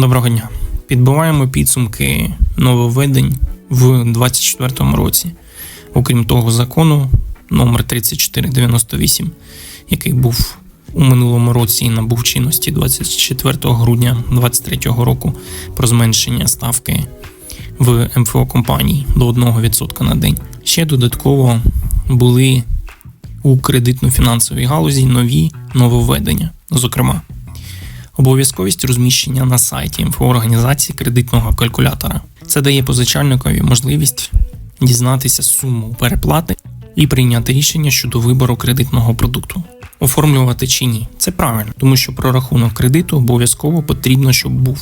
Доброго дня. Підбиваємо підсумки нововведень в 2024 році. Окрім того, закону номер 3498, який був у минулому році і набув чинності 24 грудня 2023 року про зменшення ставки в МФО компаній до 1% на день. Ще додатково були у кредитно-фінансовій галузі нові нововведення, зокрема. Обов'язковість розміщення на сайті інфоорганізації кредитного калькулятора. Це дає позичальникові можливість дізнатися суму переплати і прийняти рішення щодо вибору кредитного продукту. Оформлювати чи ні. Це правильно, тому що прорахунок кредиту обов'язково потрібно, щоб був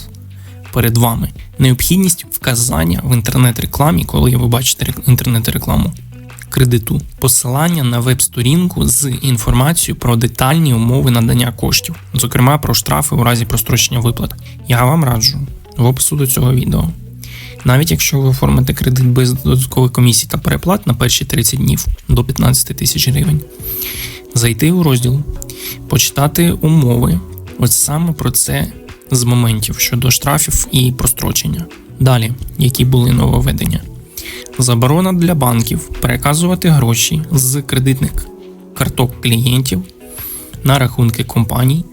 перед вами. Необхідність вказання в інтернет-рекламі, коли ви бачите інтернет-рекламу кредиту, посилання на веб-сторінку з інформацією про детальні умови надання коштів, зокрема про штрафи у разі прострочення виплат. Я вам раджу в опису до цього відео. Навіть якщо ви оформите кредит без додаткових комісій та переплат на перші 30 днів до 15 тисяч гривень, зайти у розділ, почитати умови. Ось саме про це з моментів щодо штрафів і прострочення. Далі, які були нововведення. Заборона для банків переказувати гроші з кредитних карток клієнтів на рахунки компаній,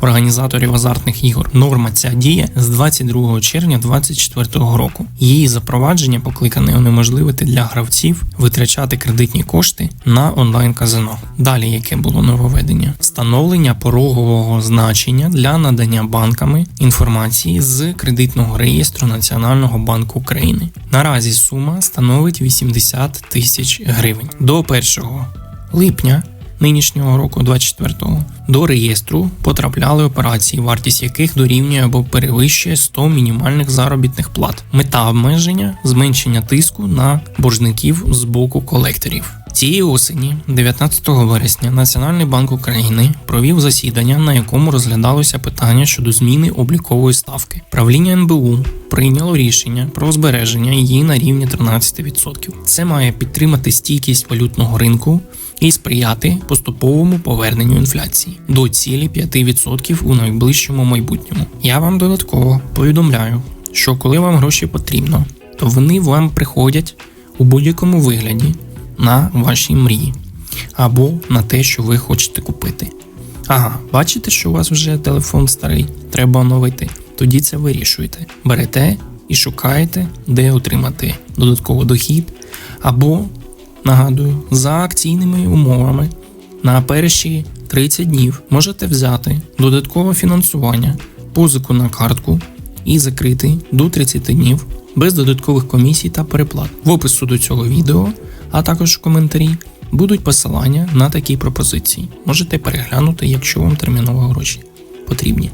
організаторів азартних ігор. Норма ця діє з 22 червня 2024 року. Її запровадження покликане унеможливити для гравців витрачати кредитні кошти на онлайн-казино. Далі яке було нововведення? Встановлення порогового значення для надання банками інформації з кредитного реєстру Національного банку України. Наразі сума становить 80 тисяч гривень. До 1 липня нинішнього року, 24-го, до реєстру потрапляли операції, вартість яких дорівнює або перевищує 100 мінімальних заробітних плат. Мета обмеження зменшення тиску на боржників з боку колекторів. Цієї осені, 19 вересня, Національний банк України провів засідання, на якому розглядалося питання щодо зміни облікової ставки. Правління НБУ прийняло рішення про збереження її на рівні 13%. Це має підтримати стійкість валютного ринку і сприяти поступовому поверненню інфляції до цілі 5% у найближчому майбутньому. Я вам додатково повідомляю, що коли вам гроші потрібно, то вони вам приходять у будь-якому вигляді на ваші мрії або на те, що ви хочете купити. Ага, бачите, що у вас вже телефон старий, треба оновити. Тоді це вирішуєте. Берете і шукаєте, де отримати додатковий дохід, або, нагадую, за акційними умовами на перші 30 днів можете взяти додаткове фінансування, позику на картку і закрити до 30 днів без додаткових комісій та переплат. В опису до цього відео, а також в коментарі будуть посилання на такі пропозиції. Можете переглянути, якщо вам терміново гроші потрібні.